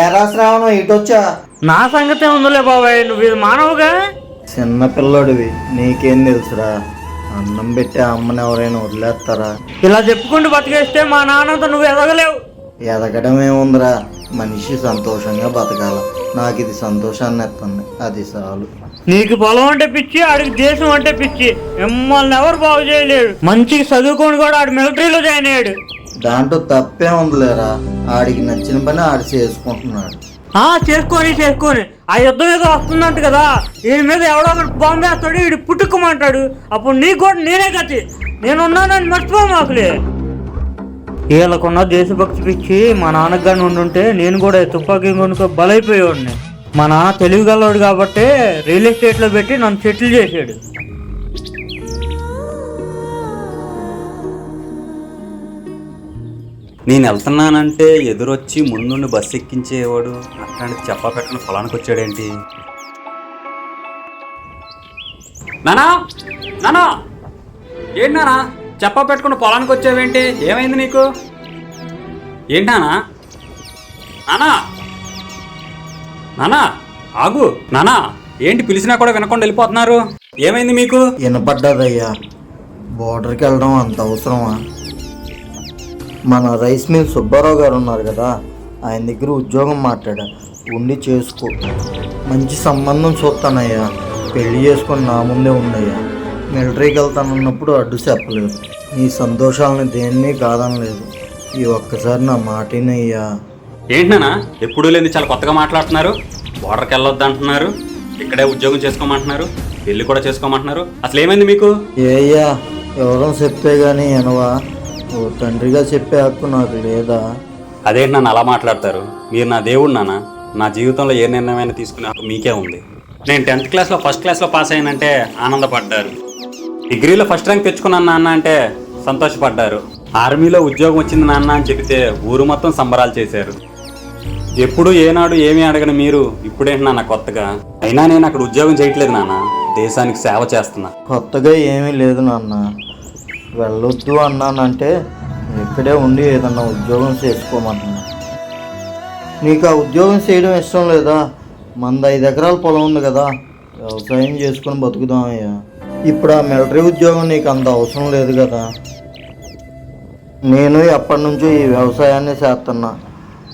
ఏరా శ్రావణం ఇటొచ్చా నా సంగతే ఉందిలే బాబాయ్ నువ్వు ఇది మానవుగా? చిన్న పిల్లోడివి నీకేం తెలుసురా? అన్నం పెట్టే అమ్మని ఎవరైనా వదిలేస్తారా? ఇలా చెప్పుకుంటూ బతికేస్తే మా నాన్నతో నువ్వు ఎదగలేవు. ఎదగడం ఏముందిరా? మనిషి సంతోషంగా బతకాల. నాకు ఇది సంతోషాన్ని ఎత్తుంది అది చాలు. నీకు పొలం అంటే పిచ్చి ఆడికి దేశం అంటే పిచ్చి. మిమ్మల్ని ఎవరు బాగు చేయలేడు. మంచిగా చదువుకొని కూడా ఆడు మిలిటరీలో జాయిన్ అయ్యాడు. దాంట్లో తప్పే ఉందిలేరా. ఆడికి నచ్చిన పని ఆడి చేసుకుంటున్నాడు. ఆ చేసుకొని చేసుకొని. ఆ యుద్ధం ఏదో వస్తుందంట కదా. వీడి మీద ఎవడో ఒకటి బాంబు వేస్తాడు వీడు పుట్టుకోమంటాడు. అప్పుడు నీకు కూడా నేనే గతి. నేను ఉన్నానని మర్చిపో మాకులే. వీళ్ళకున్న దేశభక్తి పిచ్చి మా నాన్నకు కానీ ఉండుంటే నేను కూడా తుపాకీ కొనుక్కో బలైపోయేవాడిని. మా నాన్న తెలివిగలవాడు కాబట్టి రియల్ ఎస్టేట్లో పెట్టి నన్ను సెటిల్ చేసాడు నేను వెళ్తున్నానంటే ఎదురొచ్చి ముందుండి బస్సు ఎక్కించేవాడు అట్లాంటి చెప్పా పెట్టిన పొలానికి వచ్చాడేంటి నానా నానా ఏంటి నానా? చెప్పా పెట్టుకుని పొలానికి వచ్చావేంటి ఏమైంది నీకు? ఏంటి నానా? నానా నానా ఆగు నానా. ఏంటి పిలిచినా కూడా వినకుండా వెళ్ళిపోతున్నారు? ఏమైంది మీకు? వినపడ్డదయ్యా. బోర్డర్కి వెళ్ళడం అంత అవసరమా? మన రైస్ మిల్ సుబ్బారావు గారు ఉన్నారు కదా ఆయన దగ్గర ఉద్యోగం మాట్లాడా. ఉండి చేసుకో. మంచి సంబంధం చూస్తానయ్యా. పెళ్ళి చేసుకొని నా ముందే ఉండయ్యా. మిలిటరీకి వెళ్తానన్నప్పుడు అడ్డు చెప్పలేదు. నీ సంతోషాలని దేన్ని కాదనలేదు. ఈ ఒక్కసారి నా మాటినయ్యా ఏంటి నాన్న? ఎప్పుడూ లేని చాలా కొత్తగా మాట్లాడుతున్నారు. బోర్డర్కి వెళ్ళొద్దు అంటున్నారు. ఇక్కడే ఉద్యోగం చేసుకోమంటున్నారు. పెళ్ళి కూడా చేసుకోమంటున్నారు. అసలు ఏమైంది మీకు? ఏయ్యా ఎవరో చెప్తే గానీ ఎనవా ఓ తండ్రిగా చెప్పే హక్కు నాకు లేదా? అదేంటి నన్ను అలా మాట్లాడతారు. మీరు నా దేవుడు నాన్న. నా జీవితంలో ఏ నిర్ణయమైనా తీసుకునే హక్కు మీకే ఉంది. నేను టెన్త్ క్లాస్లో ఫస్ట్ క్లాస్లో పాస్ అయ్యానంటే ఆనందపడ్డారు. డిగ్రీలో ఫస్ట్ ర్యాంక్ తెచ్చుకున్నాను నాన్న అంటే సంతోషపడ్డారు. ఆర్మీలో ఉద్యోగం వచ్చింది నాన్న అని చెబితే ఊరు మొత్తం సంబరాలు చేశారు. ఎప్పుడు ఏనాడు ఏమీ అడగని మీరు ఇప్పుడేంటి నాన్న కొత్తగా? అయినా నేను అక్కడ ఉద్యోగం చేయట్లేదు నాన్న. దేశానికి సేవ చేస్తున్నా. కొత్తగా ఏమీ లేదు నాన్న. వెళ్ళొద్దు అన్నానంటే ఇక్కడే ఉండి ఏదన్నా ఉద్యోగం చేసుకోమంటున్నా. నీకు ఆ ఉద్యోగం చేయడం ఇష్టం లేదా? మంది ఐదు ఎకరాల పొలం ఉంది కదా వ్యవసాయం చేసుకొని బతుకుదామయ్యా ఇప్పుడు ఆ మిలిటరీ ఉద్యోగం నీకు అంత అవసరం లేదు కదా. నేను ఎప్పటి నుంచో ఈ వ్యవసాయాన్ని చేస్తున్నా.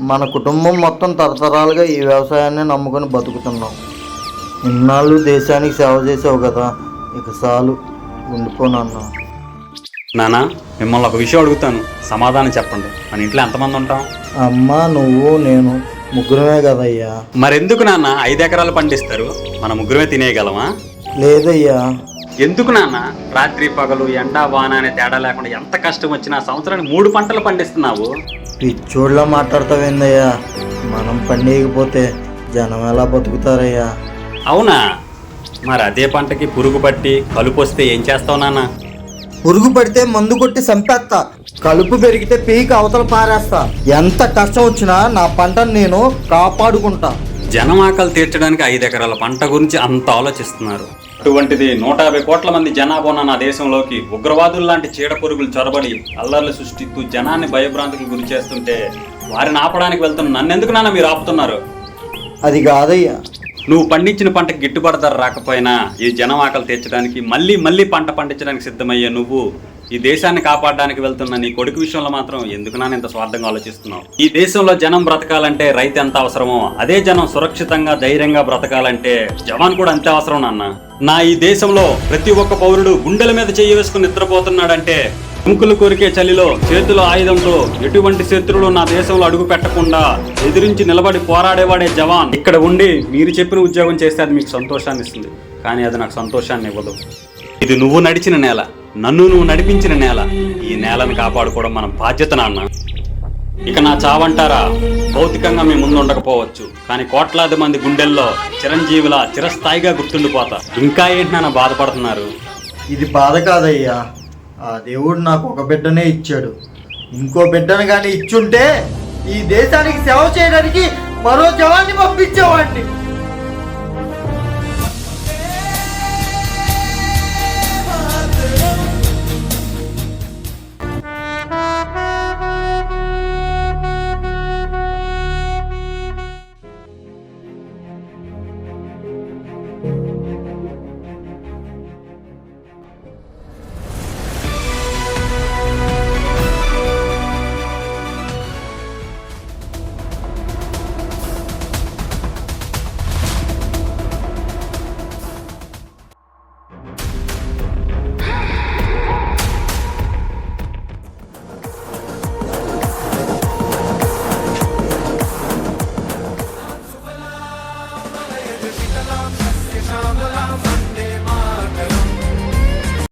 మన కుటుంబం మొత్తం తరతరాలుగా ఈ వ్యవసాయాన్ని నమ్ముకొని బతుకుతున్నాం. ఇన్నాళ్ళు దేశానికి సేవ చేసావు కదా ఇక చాలు ఉండిపోనన్నా నాన్న మిమ్మల్ని ఒక విషయం అడుగుతాను. సమాధానం చెప్పండి. మన ఇంట్లో ఎంతమంది ఉంటాం? అమ్మ నువ్వు నేను ముగ్గురమే కదయ్యా. మరెందుకు నాన్న? ఐదు ఎకరాలు పండిస్తారు. మన ముగ్గురమే తినేయగలమా? లేదయ్యా. ఎందుకు నాన్న? రాత్రి పగలు ఎండా వాన అనే తేడా లేకుండా ఎంత కష్టం వచ్చినా సంవత్సరానికి మూడు పంటలు పండిస్తున్నావు. పిచ్చోడ్లా మాట్లాడతావేందయ్యా? మనం పండియకపోతే జనం ఎలా బతుకుతారయ్యా? అవునా? మరి అదే పంటకి పురుగు పట్టి కలుపు వస్తే ఏం చేస్తావు నాన్న? పురుగు పడితే మందు కొట్టి చంపేస్తా. కలుపు పెరిగితే పీక అవతల పారేస్తా. ఎంత కష్టం వచ్చినా నా పంటను నేను కాపాడుకుంటా. జనం ఆకలి తీర్చడానికి ఐదు ఎకరాల పంట గురించి అంత ఆలోచిస్తున్నారు. అటువంటిది నూట యాభై కోట్ల మంది జనాభా నా దేశంలోకి ఉగ్రవాదులు లాంటి చీడ పురుగులు చొరబడి అల్లర్లు సృష్టిస్తూ జనాన్ని భయభ్రాంతికి గురి చేస్తుంటే వారిని ఆపడానికి వెళ్తున్న నన్నెందుకు నాన్న మీరు ఆపుతున్నారు? అది కాదయ్యా. నువ్వు పండించిన పంటకి గిట్టుబాటు ధర రాకపోయినా ఈ జనం ఆకలి తీర్చడానికి మళ్ళీ మళ్ళీ పంట పండించడానికి సిద్ధమయ్యే నువ్వు ఈ దేశాన్ని కాపాడడానికి వెళ్తున్న నీ కొడుకు విషయంలో మాత్రం ఎందుకు నాన్న ఇంత స్వార్థంగా ఆలోచిస్తున్నావు? ఈ దేశంలో జనం బ్రతకాలంటే రైతు ఎంత అవసరమో అదే జనం సురక్షితంగా ధైర్యంగా బ్రతకాలంటే జవాన్ కూడా అంతే అవసరం నాన్న. నా ఈ దేశంలో ప్రతి ఒక్క పౌరుడు గుండెల మీద చెయ్యి వేసుకుని నిద్రపోతున్నాడంటే కుంకులు కొరికే చలిలో చేతుల ఆయుధంతో ఎటువంటి శత్రువులు నా దేశంలో అడుగు పెట్టకుండా ఎదిరించి నిలబడి పోరాడేవాడే జవాన్. ఇక్కడ ఉండి మీరు చెప్పిన ఉద్యోగం చేస్తే అది మీకు సంతోషాన్ని ఇస్తుంది. కానీ అది నాకు సంతోషాన్ని ఇవ్వదు. ఇది నువ్వు నడిచిన నేల నన్ను నువ్వు నడిపించిన నేల. ఈ నేలను కాపాడుకోవడం మన బాధ్యత నాన్న. ఇక నా చావంటారా? భౌతికంగా మీ ముందు ఉండకపోవచ్చు. కానీ కోట్లాది మంది గుండెల్లో చిరంజీవిలా చిరస్థాయిగా గుర్తుండిపోతా. ఇంకా ఏంటి నాన్న బాధపడుతున్నారు? ఇది బాధ కాదయ్యా. ఆ దేవుడు నాకు ఒక బిడ్డనే ఇచ్చాడు. ఇంకో బిడ్డను కానీ ఇచ్చుంటే ఈ దేశానికి సేవ చేయడానికి మరో జవాన్ని పంపించేవాడిని.